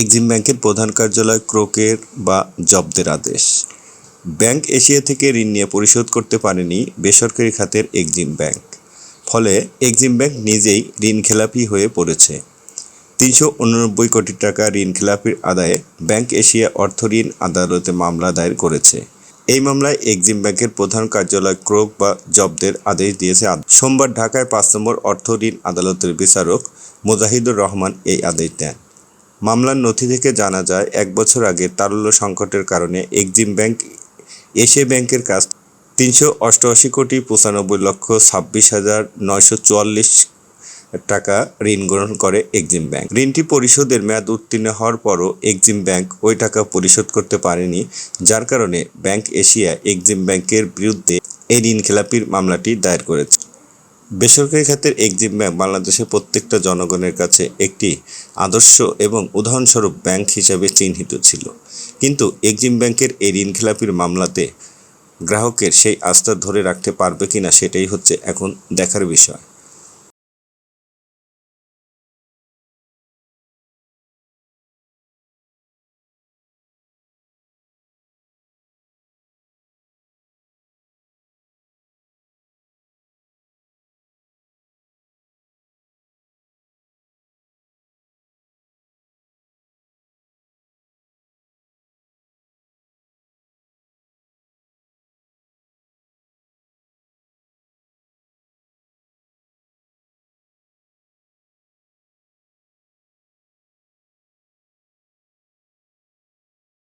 Exim ব্যাংকের প্রধান কার্যালয় ক্রোকের বা জব্দের আদেশ। ব্যাংক এশিয়া থেকে ঋণ নিয়ে পরিশোধ করতে পারেনি বেসরকারি খাতের এক্সিম ব্যাংক। ফলে এক্সিম ব্যাংক নিজেই ঋণ খেলাপি হয়ে পড়েছে। তিনশো উননব্বই কোটি টাকা ঋণ খেলাপির আদায়ে ব্যাংক এশিয়া অর্থ ঋণ আদালতে মামলা দায়ের করেছে। এই মামলায় এক্সিম ব্যাংকের প্রধান কার্যালয় ক্রোক বা জব্দের আদেশ দিয়েছে সোমবার ঢাকায় পাঁচ নম্বর অর্থ ঋণ আদালতের বিচারক মুজাহিদুর রহমান এই আদেশ দেন। মামলার নথি থেকে জানা যায়, এক বছর আগে তারল্য সংকটের কারণে এক্সিম ব্যাংক এশিয়া ব্যাংকের কাছ তিনশো অষ্টআশি কোটি পঁচানব্বই লক্ষ ছাব্বিশ হাজার নয়শো চুয়াল্লিশ টাকা ঋণ গ্রহণ করে এক্সিম ব্যাংক। ঋণটি পরিশোধের মেয়াদ উত্তীর্ণ হওয়ার পরও এক্সিম ব্যাংক ওই টাকা পরিশোধ করতে পারেনি, যার কারণে ব্যাংক এশিয়া এক্সিম ব্যাংকের বিরুদ্ধে এই ঋণ খেলাপির মামলাটি দায়ের করেছে। বেসরকারি খাতের এক্সিম ব্যাংক বাংলাদেশের প্রত্যেকটা জনগণের কাছে একটি আদর্শ এবং উদাহরণস্বরূপ ব্যাংক হিসাবে চিহ্নিত ছিল। কিন্তু এক্সিম ব্যাংকের এই ঋণ খেলাপির মামলাতে গ্রাহকের সেই আস্থা ধরে রাখতে পারবে কিনা সেটাই হচ্ছে এখন দেখার বিষয়।